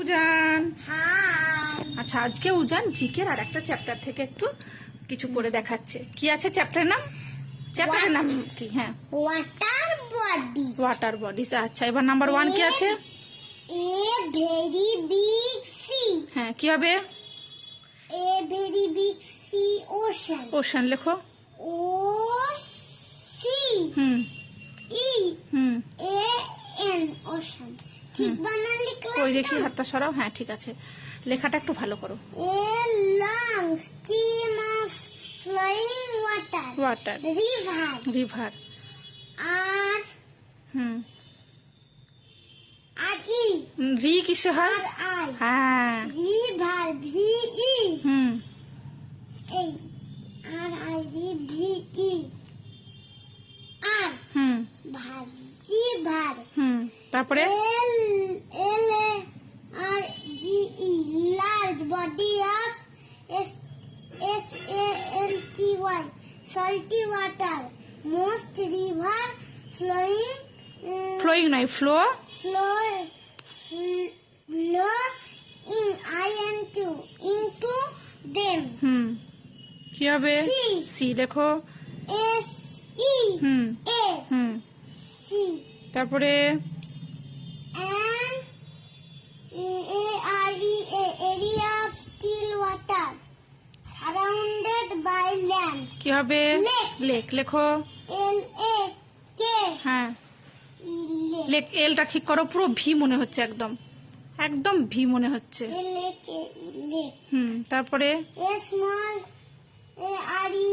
উজান। আচ্ছা আজকে উজান জিকের আর একটা চ্যাপ্টার থেকে একটু কিছু করে দেখাচ্ছে। কি আছে চ্যাপ্টারের নাম? চ্যাপ্টারের নাম কি? হ্যাঁ। ওয়াটার বডি ওয়াটার বডিজ আচ্ছা এবার নাম্বার ওয়ান কি আছে? এ ভেরি বিগ সি হ্যাঁ কি হবে? A very big sea ocean ocean লেখো। O C hmm E hmm A N ocean ঠিক বানান লিখলাম ওই দেখি হাতটা সরাও? হ্যাঁ ঠিক আছে। লেখাটা একটু ভালো করো। Long stream of flowing water water river river R hmm. R E রি কিসে হয়? আর হ্যাঁ। River V E hmm. এই আর আই রি ভি ই আর হুম। ভার রিভার হুম। তারপরে L L A R G E large body of S S A L T Y salty water most river flowing flowing নয় flow flow flow in I N to into them hmm কি হবে? Sea. Sea লেখো। S E hmm A hmm sea তারপরে and A R E A area of still water surrounded by land. কি হবে. Lake লেখো। হ্যাঁ. Lake এলটা ঠিক করো পুরো ভি মনে হচ্ছে একদম। একদম ভি মনে হচ্ছে. হুম তারপরে? R E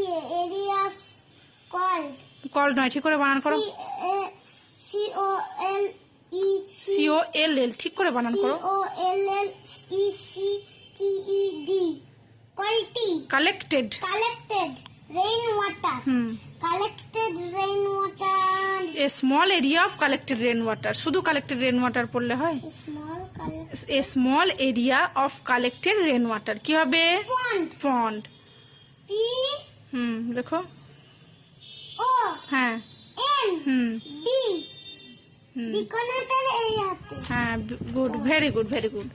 কল নয় ঠিক করে বানান করো। সিও এল এল ঠিক করে বানান করো। O L L E C T E D. Collected collected rainwater. Hmm collected rainwater. A small area of collected rain শুধু কালেক্টেড রেন ওয়াটার পড়লে হয়? Small collect a small area of collected rain কি হবে? Pond. পন্ড p হুম দেখো। O হ্যাঁ। N hmm d হ্যাঁ good very good very good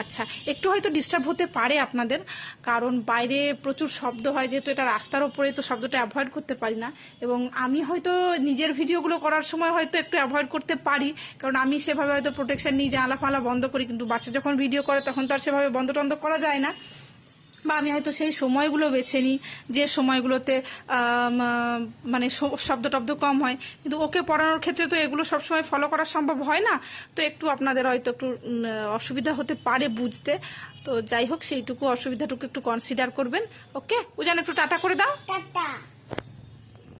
আচ্ছা একটু হয়তো ডিস্টার্ব হতে পারে আপনাদের কারণ বাইরে প্রচুর শব্দ হয় যেহেতু এটা রাস্তার ওপরে তো শব্দটা অ্যাভয়েড করতে পারি না। এবং আমি হয়তো নিজের ভিডিওগুলো করার সময় হয়তো একটু অ্যাভয়েড করতে পারি কারণ আমি সেভাবে হয়তো প্রোটেকশন নিয়ে জানলা ফালা বন্ধ করি কিন্তু বাচ্চা যখন ভিডিও করে তখন তো আর সেভাবে বন্ধ টন্ধ করা যায় না। বা আমি হয়তো সেই সময়গুলো বেছে নিই, যে সময়গুলোতে মানে শব্দ টব্দ কম হয়। কিন্তু ওকে পড়ানোর ক্ষেত্রে তো এগুলো সবসময় ফলো করা সম্ভব হয় না। তো একটু আপনাদের হয়তো একটু অসুবিধা হতে পারে বুঝতে। তো যাই হোক, সেইটুকু অসুবিধাটুকু একটু কনসিডার করবেন। ওকে উজান, একটু টাটা করে দাও। টাটা।